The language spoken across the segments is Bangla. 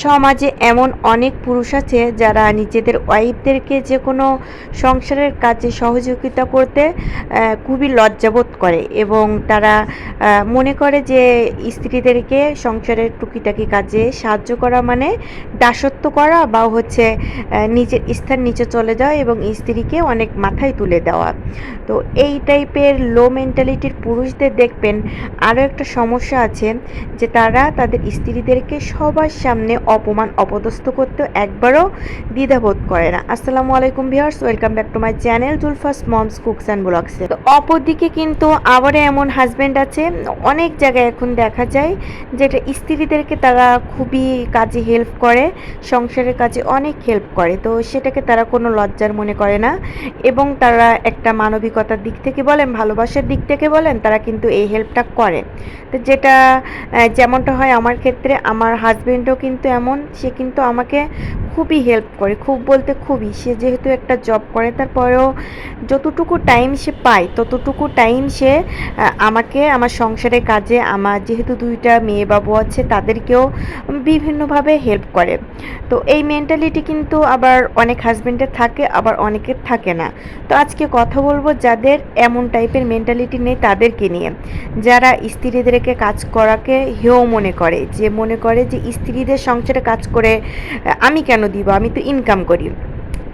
সমাজে এমন অনেক পুরুষ আছে যারা নিজেদের ওয়াইফদেরকে যে কোনো সংসারের কাজে সহযোগিতা করতে খুবই লজ্জাবোধ করে এবং তারা মনে করে যে স্ত্রীদেরকে সংসারের টুকিটাকি কাজে সাহায্য করা মানে দাসত্ব করা বা হচ্ছে নিজের স্থান নিচে চলে যাওয়া এবং স্ত্রীকে অনেক মাথায় তুলে দেওয়া। তো এই টাইপের লো মেন্টালিটির পুরুষদের দেখবেন আরও একটা সমস্যা আছে যে তারা তাদের স্ত্রীদেরকে সবার সামনে অপমান, অপদস্থ করতে একবারও দ্বিধাবোধ করে না। আসসালামু আলাইকুম viewers, welcome back to my channel Zulfa's moms cooks and ব্লগসে। তো অপরদিকে কিন্তু আবারও এমন হাজব্যান্ড আছে অনেক জায়গায় এখন দেখা যায় যেটা স্ত্রীদেরকে তারা খুবই কাজে হেল্প করে, সংসারের কাজে অনেক হেল্প করে। তো সেটাকে তারা কোনো লজ্জার মনে করে না এবং তারা একটা মানবিকতার দিক থেকে বলেন, ভালোবাসার দিক থেকে বলেন, তারা কিন্তু এই হেল্পটা করে। তো যেটা যেমনটা হয় আমার ক্ষেত্রে, আমার হাজবেন্ডও কিন্তু এমন, সে কিন্তু আমাকে খুবই হেল্প করে, খুব বলতে খুবই। সে যেহেতু একটা জব করে, তারপরেও যতটুকু টাইম সে পায়, ততটুকু টাইম সে আমাকে, আমার সংসারের কাজে, আমার যেহেতু দুইটা মেয়ে বাবু আছে, তাদেরকেও বিভিন্নভাবে হেল্প করে। তো এই মেন্টালিটি কিন্তু আবার অনেক হাজবেন্ডের থাকে, আবার অনেকের থাকে না। তো আজকে কথা বলব যাদের এমন টাইপের মেন্টালিটি নেই তাদেরকে নিয়ে। যারা স্ত্রীদেরকে কাজ করাকে হেও মনে করে, যে মনে করে যে স্ত্রীদের সংসারে কাজ করে আমি কেন দিব? আমি তো ইনকাম করি।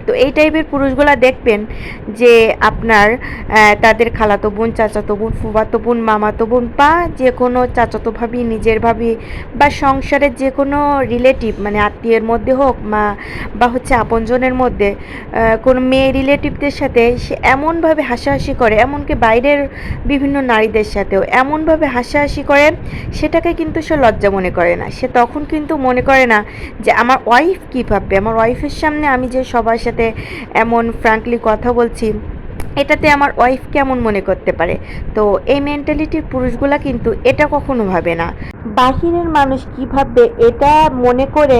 তো এই টাইপের পুরুষগুলা দেখবেন যে আপনার তাদের খালাতো বোন, চাচাতো বোন, ফুফাতো বোন, মামাতো বোন বা যে কোনো চাচাতো ভাবি, নিজের ভাবি বা সংসারের যে কোনো রিলেটিভ মানে আত্মীয়ের মধ্যে হোক মা বা হচ্ছে আপনজনের মধ্যে কোনো মেয়ে রিলেটিভদের সাথে সে এমনভাবে হাসাহাসি করে, এমনকি বাইরের বিভিন্ন নারীদের সাথেও এমনভাবে হাসাহাসি করে, সেটাকে কিন্তু সে লজ্জা মনে করে না। সে তখন কিন্তু মনে করে না যে আমার ওয়াইফ কী ভাববে? আমার ওয়াইফের সামনে আমি যে সবার সাথে এমন ফ্র্যাঙ্কলি কথা বলছি, এটাতে আমার ওয়াইফ কেমন মনে করতে পারে? তো এই মেন্টালিটির পুরুষগুলা কিন্তু এটা কখনো ভাবে না। বাহিরের মানুষ কি ভাববে এটা মনে করে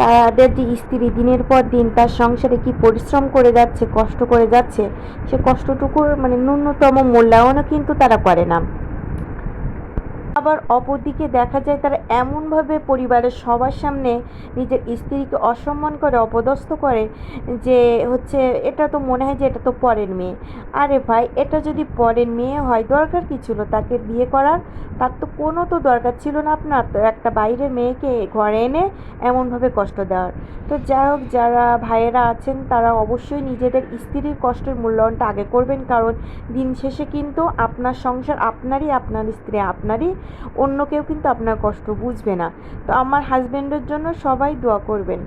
তাদের যে স্ত্রী দিনের পর দিন তার সংসারে কি পরিশ্রম করে যাচ্ছে, কষ্ট করে যাচ্ছে, সে কষ্টটুকুর মানে ন্যূনতম মূল্যায়নও কিন্তু তারা করে না। আবার অপরদিকে দেখা যায় তারা এমনভাবে পরিবারের সবার সামনে নিজের স্ত্রীকে অসম্মান করে, অপদস্থ করে যে হচ্ছে এটা তো মনে হয় যে এটা তো পরের মেয়ে। আরে ভাই, এটা যদি পরের মেয়ে হয়, দরকার কি ছিল তাকে বিয়ে করার? তার তো কোনো তো দরকার ছিল না আপনার। তো একটা বাইরের মেয়েকে ঘরে এনে এমনভাবে কষ্ট দেওয়ার। তো যাই হোক, যারা ভাইয়েরা আছেন, তারা অবশ্যই নিজেদের স্ত্রীর কষ্টের মূল্যায়নটা আগে করবেন। কারণ দিন শেষে কিন্তু আপনার সংসার আপনারই, আপনার স্ত্রী আপনারই। অন্য কেউ কিন্তু আপনার কষ্ট বুঝবে না। তো আমার হাজব্যান্ডের জন্য সবাই দোয়া করবেন।